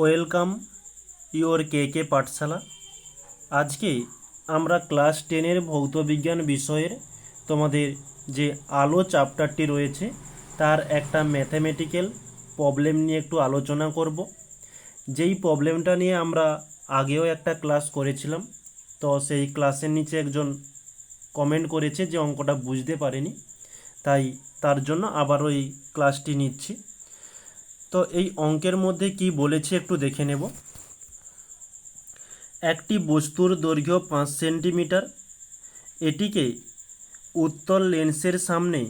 Welcome your কে কে পাঠশালা। আজকে আমরা class টেনের ভৌতবিজ্ঞান বিষয়ের তোমাদের যে আলো চ্যাপ্টারটি রয়েছে, তার একটা ম্যাথামেটিক্যাল প্রবলেম নিয়ে একটু আলোচনা করব। যেই প্রবলেমটা নিয়ে আমরা আগেও একটা ক্লাস করেছিলাম, তো সেই ক্লাসের নিচে একজন কমেন্ট করেছে যে অঙ্কটা বুঝতে পারেনি, তাই তার জন্য আবার ওই ক্লাসটি নিচ্ছি। তো এই অঙ্কের মধ্যে কি বলেছে একটু দেখে নেব। একটি বস্তুর দৈর্ঘ্য পাঁচ সেন্টিমিটার, এটিকে উত্তল লেন্সের সামনে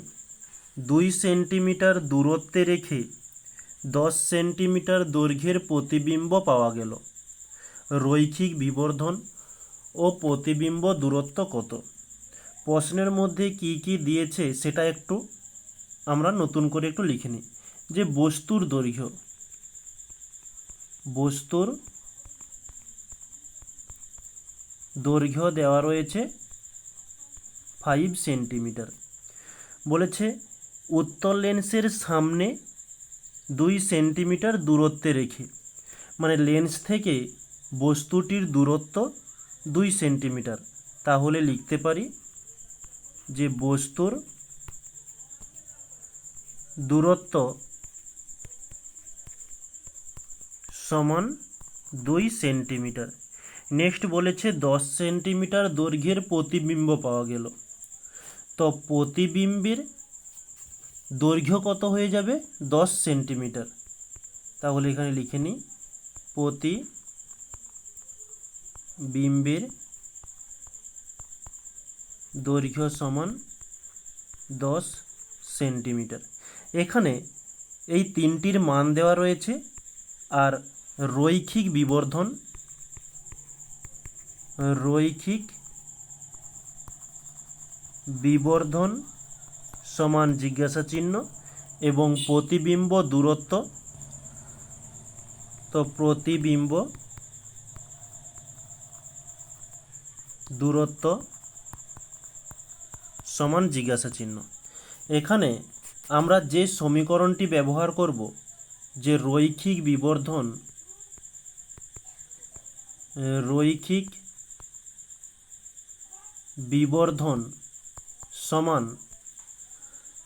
দুই সেন্টিমিটার দূরত্বে রেখে দশ সেন্টিমিটার দৈর্ঘ্যের প্রতিবিম্ব পাওয়া গেল। রৈখিক বিবর্ধন ও প্রতিবিম্ব দূরত্ব কত? প্রশ্নের মধ্যে কি কি দিয়েছে সেটা একটু আমরা নতুন করে একটু লিখে নিই। যে বস্তুর দৈর্ঘ্য বস্তুর দৈর্ঘ্য দেওয়া রয়েছে ফাইভ সেন্টিমিটার বলেছে উত্তল লেন্সের সামনে দুই সেন্টিমিটার দূরত্বে রেখে মানে লেন্স থেকে বস্তুটির দূরত্ব দুই সেন্টিমিটার তাহলে লিখতে পারি যে বস্তুর দূরত্ব সমান দুই সেন্টিমিটার। নেক্সট বলেছে দশ সেন্টিমিটার দৈর্ঘ্যের প্রতিবিম্ব পাওয়া গেল। তো প্রতিবিম্বের দৈর্ঘ্য কত হয়ে যাবে? দশ সেন্টিমিটার। তাহলে এখানে লিখে নিই প্রতি বিম্বের দৈর্ঘ্য সমান দশ সেন্টিমিটার। এখানে এই তিনটির মান দেওয়া রয়েছে আর রৈখিক বিবর্ধন রৈখিক বিবর্ধন সমান জিজ্ঞাসা চিহ্ন এবং প্রতিবিম্ব দূরত্ব। তো প্রতিবিম্ব দূরত্ব সমান জিজ্ঞাসা চিহ্ন। এখানে আমরা যে সমীকরণটি ব্যবহার করব যে রৈখিক বিবর্ধন রৈখিক বিবর্ধন সমান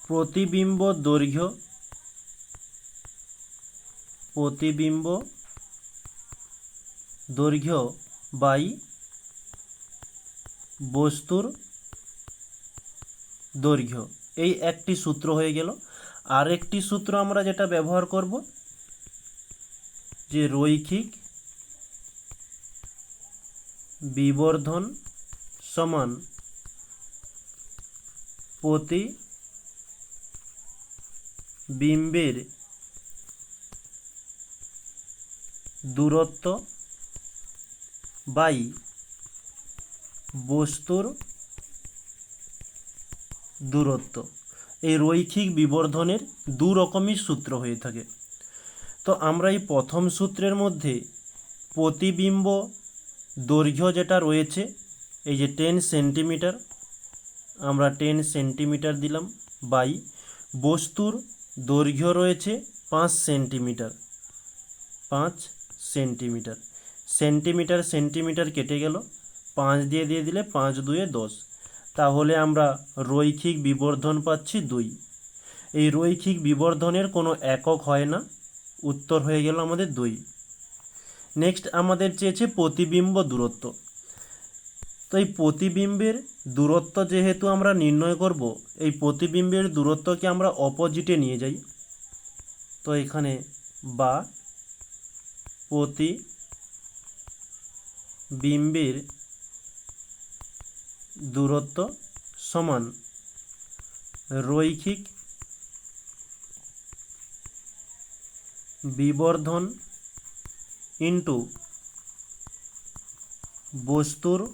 প্রতিবিম্ব দৈর্ঘ্য প্রতিবিম্ব দৈর্ঘ্য বাই বস্তুর দৈর্ঘ্য। এই একটি সূত্র হয়ে গেল। আরেকটি সূত্র আমরা যেটা ব্যবহার করব যে রৈখিক বিবর্ধন সমান প্রতি বিম্বের দূরত্ব বাই বস্তুর দূরত্ব। এই রৈখিক বিবর্ধনের দু রকমই সূত্র হয়ে থাকে। তো আমরা এই প্রথম সূত্রের মধ্যে প্রতিবিম্ব দৈর্ঘ্য যেটা রয়েছে, এই যে টেন সেন্টিমিটার আমরা টেন সেন্টিমিটার দিলাম বাই বস্তুর দৈর্ঘ্য রয়েছে পাঁচ সেন্টিমিটার পাঁচ সেন্টিমিটার সেন্টিমিটার সেন্টিমিটার কেটে গেল, পাঁচ দিয়ে দিয়ে দিলে পাঁচ দুয়ে দশ। তাহলে আমরা রৈখিক বিবর্ধন পাচ্ছি দুই। এই রৈখিক বিবর্ধনের কোনো একক হয় না। উত্তর হয়ে গেল আমাদের দুই। নেক্সট আমাদের চেয়েছে প্রতিবিম্ব দূরত্ব। তো এই প্রতিবিম্বের দূরত্ব যেহেতু আমরা নির্ণয় করব, এই প্রতিবিম্বের দূরত্বকে আমরা অপোজিটে নিয়ে যাই। তো এখানে বা প্রতি বিম্বের দূরত্ব সমান রৈখিক বিবর্ধন ইন্টু বস্তুর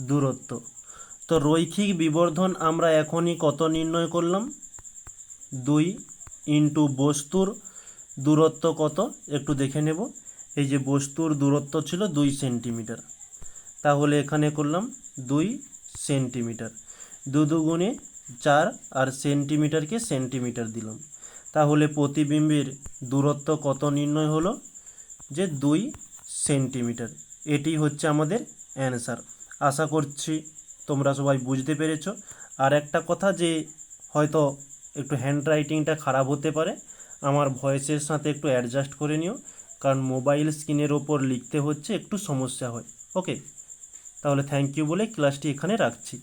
দূরত্ব। তো রৈখিক বিবর্ধন আমরা এখনই কত নির্ণয় করলাম? দুই ইন্টু বস্তুর দূরত্ব কত? একটু দেখে নেব। এই যে বস্তুর দূরত্ব ছিল দুই সেন্টিমিটার। তাহলে এখানে করলাম দুই সেন্টিমিটার। দু দুগুণে চার আর সেন্টিমিটারকে সেন্টিমিটার দিলাম। তাহলে প্রতিবিম্বের দূরত্ব কত নির্ণয় হলো? যে দুই সেন্টিমিটার। এটি হচ্ছে আমাদের অ্যান্সার। আশা করছি তোমরা সবাই বুঝতে পেরেছ। আর একটা কথা যে হয়তো একটু হ্যান্ড রাইটিংটা খারাপ হতে পারে, আমার ভয়েসের সাথে একটু অ্যাডজাস্ট করে নিও, কারণ মোবাইল স্ক্রিনের ওপর লিখতে হচ্ছে একটু সমস্যা হয়। ওকে? তাহলে থ্যাংক ইউ বলে ক্লাসটি এখানে রাখছি।